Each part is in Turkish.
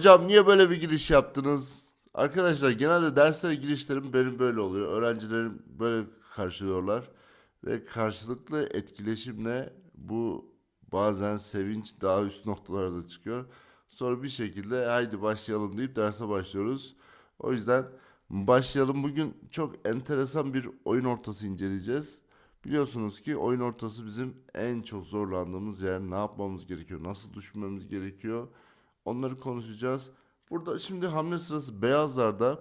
Hocam niye böyle bir giriş yaptınız? Arkadaşlar genelde derslere girişlerim benim böyle oluyor. Öğrencilerim böyle karşılıyorlar. Ve karşılıklı etkileşimle bu bazen sevinç daha üst noktalarda çıkıyor. Sonra bir şekilde haydi başlayalım deyip derse başlıyoruz. O yüzden başlayalım. Bugün çok enteresan bir oyun ortası inceleyeceğiz. Biliyorsunuz ki oyun ortası bizim en çok zorlandığımız yer. Ne yapmamız gerekiyor? Nasıl düşünmemiz gerekiyor? Onları konuşacağız. Burada şimdi hamle sırası beyazlarda.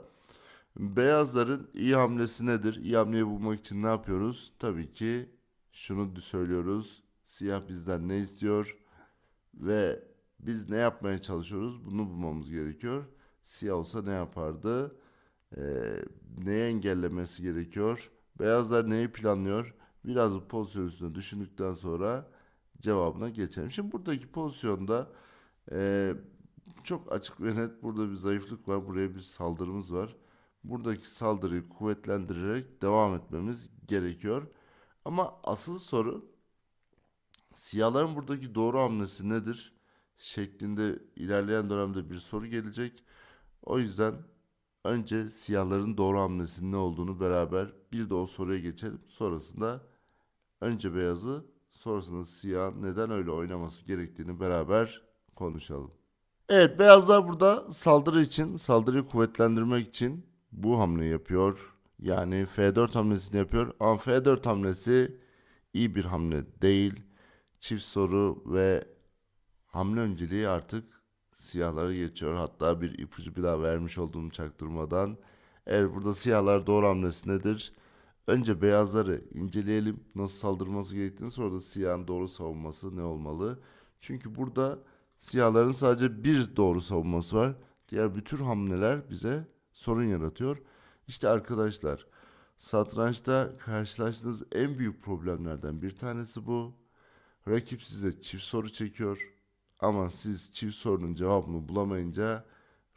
Beyazların iyi hamlesi nedir? İyi hamleyi bulmak için ne yapıyoruz? Tabii ki şunu söylüyoruz. Siyah bizden ne istiyor? Ve biz ne yapmaya çalışıyoruz? Bunu bulmamız gerekiyor. Siyah olsa ne yapardı? Ee, neyi engellemesi gerekiyor? Beyazlar neyi planlıyor? Biraz bu pozisyon üstüne düşündükten sonra cevabına geçelim. Şimdi buradaki pozisyonda ee, çok açık ve net burada bir zayıflık var. Buraya bir saldırımız var. Buradaki saldırıyı kuvvetlendirerek devam etmemiz gerekiyor. Ama asıl soru siyahların buradaki doğru hamlesi nedir? Şeklinde ilerleyen dönemde bir soru gelecek. O yüzden önce siyahların doğru hamlesinin ne olduğunu beraber bir de o soruya geçelim. Sonrasında önce beyazı sonrasında siyah neden öyle oynaması gerektiğini beraber konuşalım. Evet beyazlar burada saldırı için, saldırıyı kuvvetlendirmek için bu hamleyi yapıyor. Yani F4 hamlesini yapıyor. Ama F4 hamlesi iyi bir hamle değil. Çift soru ve hamle önceliği artık siyahlara geçiyor. Hatta bir ipucu bir daha vermiş olduğum çaktırmadan. Evet burada siyahlar doğru hamlesi nedir? Önce beyazları inceleyelim. Nasıl saldırması gerektiğini sonra da siyahın doğru savunması ne olmalı? Çünkü burada Siyahların sadece bir doğru savunması var. Diğer bütün hamleler bize sorun yaratıyor. İşte arkadaşlar satrançta karşılaştığınız en büyük problemlerden bir tanesi bu. Rakip size çift soru çekiyor. Ama siz çift sorunun cevabını bulamayınca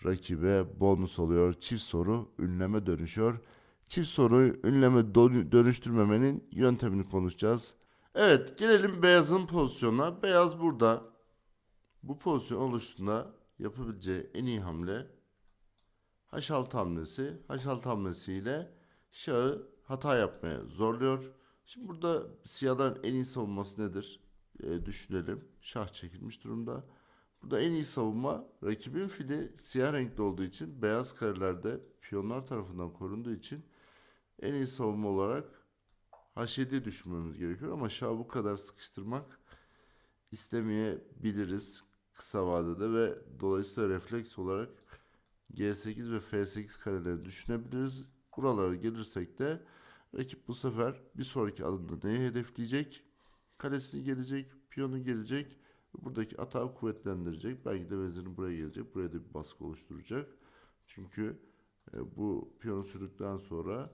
rakibe bonus oluyor. Çift soru ünleme dönüşüyor. Çift soruyu ünleme dönü- dönüştürmemenin yöntemini konuşacağız. Evet gelelim beyazın pozisyonuna. Beyaz burada. Bu pozisyon oluştuğunda yapabileceği en iyi hamle H6 hamlesi. H6 hamlesiyle şahı hata yapmaya zorluyor. Şimdi burada siyahların en iyi savunması nedir? Ee, düşünelim. Şah çekilmiş durumda. Burada en iyi savunma rakibin fili siyah renkli olduğu için beyaz karelerde piyonlar tarafından korunduğu için en iyi savunma olarak H7'yi düşünmemiz gerekiyor ama şahı bu kadar sıkıştırmak istemeyebiliriz kısa vadede ve dolayısıyla refleks olarak G8 ve F8 karelerini düşünebiliriz. Buralara gelirsek de rakip bu sefer bir sonraki adımda neyi hedefleyecek? Kalesini gelecek, piyonu gelecek. Buradaki atağı kuvvetlendirecek. Belki de vezirini buraya gelecek. Buraya da bir baskı oluşturacak. Çünkü e, bu piyonu sürdükten sonra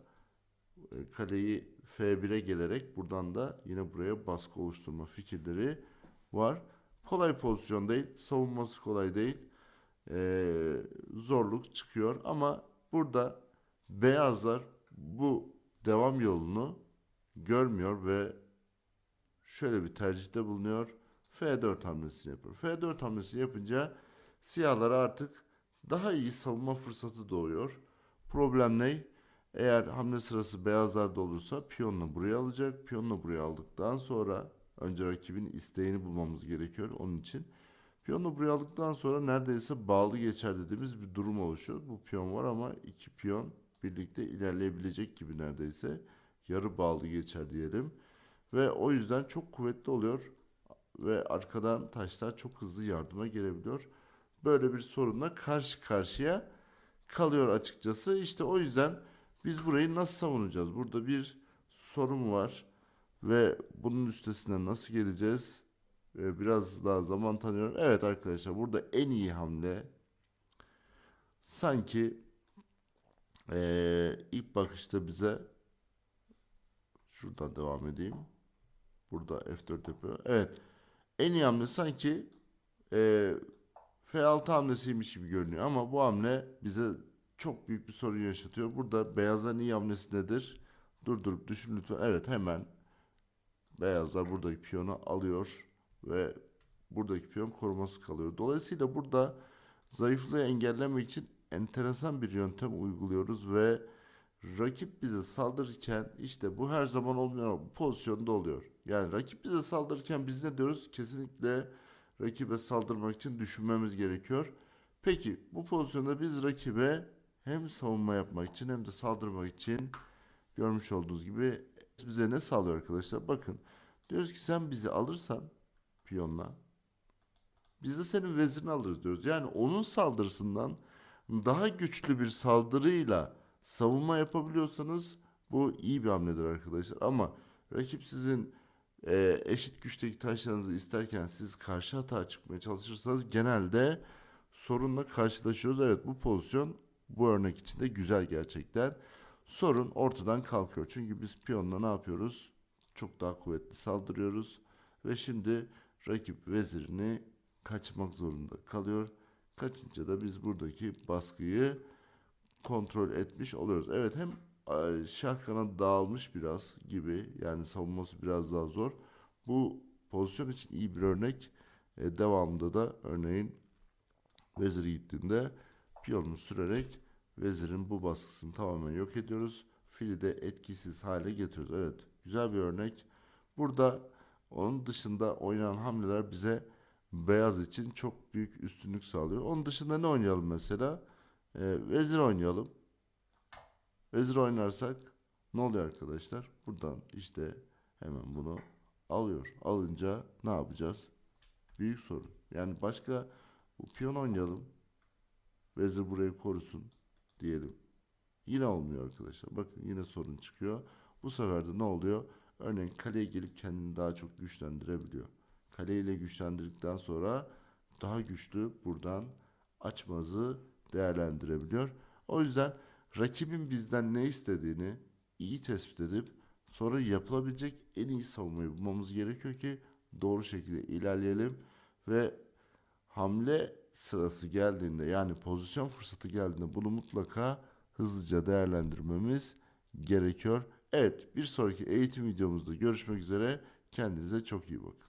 e, kaleyi F1'e gelerek buradan da yine buraya baskı oluşturma fikirleri var. Kolay pozisyon değil. Savunması kolay değil. Ee, zorluk çıkıyor ama burada beyazlar bu devam yolunu görmüyor ve şöyle bir tercihte bulunuyor. F4 hamlesini yapıyor. F4 hamlesini yapınca siyahlara artık daha iyi savunma fırsatı doğuyor. Problem ne? Eğer hamle sırası beyazlarda olursa piyonla buraya alacak. Piyonla buraya aldıktan sonra önce rakibin isteğini bulmamız gerekiyor onun için. Piyonu buraya aldıktan sonra neredeyse bağlı geçer dediğimiz bir durum oluşuyor. Bu piyon var ama iki piyon birlikte ilerleyebilecek gibi neredeyse. Yarı bağlı geçer diyelim. Ve o yüzden çok kuvvetli oluyor. Ve arkadan taşlar çok hızlı yardıma gelebiliyor. Böyle bir sorunla karşı karşıya kalıyor açıkçası. İşte o yüzden biz burayı nasıl savunacağız? Burada bir sorun var. Ve bunun üstesinden nasıl geleceğiz? Ee, biraz daha zaman tanıyorum. Evet arkadaşlar burada en iyi hamle sanki ee, ilk bakışta bize şuradan devam edeyim. Burada F4 yapıyor. Evet. En iyi hamle sanki ee, F6 hamlesiymiş gibi görünüyor ama bu hamle bize çok büyük bir sorun yaşatıyor. Burada beyazların iyi hamlesi nedir? Durdurup düşün lütfen. Evet hemen Beyazlar buradaki piyonu alıyor ve buradaki piyon koruması kalıyor. Dolayısıyla burada zayıflığı engellemek için enteresan bir yöntem uyguluyoruz ve rakip bize saldırırken işte bu her zaman olmuyor bu pozisyonda oluyor. Yani rakip bize saldırırken biz ne diyoruz? Kesinlikle rakibe saldırmak için düşünmemiz gerekiyor. Peki bu pozisyonda biz rakibe hem savunma yapmak için hem de saldırmak için görmüş olduğunuz gibi bize ne sağlıyor arkadaşlar? Bakın diyoruz ki sen bizi alırsan piyonla biz de senin vezirini alırız diyoruz. Yani onun saldırısından daha güçlü bir saldırıyla savunma yapabiliyorsanız bu iyi bir hamledir arkadaşlar. Ama rakip sizin e, eşit güçteki taşlarınızı isterken siz karşı hata çıkmaya çalışırsanız genelde sorunla karşılaşıyoruz. Evet bu pozisyon bu örnek için de güzel gerçekten. Sorun ortadan kalkıyor. Çünkü biz piyonla ne yapıyoruz? Çok daha kuvvetli saldırıyoruz. Ve şimdi rakip vezirini kaçmak zorunda kalıyor. Kaçınca da biz buradaki baskıyı kontrol etmiş oluyoruz. Evet hem e, şah kanat dağılmış biraz gibi yani savunması biraz daha zor. Bu pozisyon için iyi bir örnek. E, devamında da örneğin veziri gittiğinde piyonunu sürerek vezirin bu baskısını tamamen yok ediyoruz. Fili de etkisiz hale getiriyoruz. Evet güzel bir örnek. Burada onun dışında oynanan hamleler bize beyaz için çok büyük üstünlük sağlıyor. Onun dışında ne oynayalım mesela? Ee, vezir oynayalım. Vezir oynarsak ne oluyor arkadaşlar? Buradan işte hemen bunu alıyor. Alınca ne yapacağız? Büyük sorun. Yani başka piyon oynayalım. Vezir burayı korusun diyelim. Yine olmuyor arkadaşlar. Bakın yine sorun çıkıyor. Bu sefer de ne oluyor? Örneğin kaleye gelip kendini daha çok güçlendirebiliyor. Kaleyle güçlendirdikten sonra daha güçlü buradan açmazı değerlendirebiliyor. O yüzden rakibin bizden ne istediğini iyi tespit edip sonra yapılabilecek en iyi savunmayı bulmamız gerekiyor ki doğru şekilde ilerleyelim ve hamle sırası geldiğinde yani pozisyon fırsatı geldiğinde bunu mutlaka hızlıca değerlendirmemiz gerekiyor. Evet bir sonraki eğitim videomuzda görüşmek üzere. Kendinize çok iyi bakın.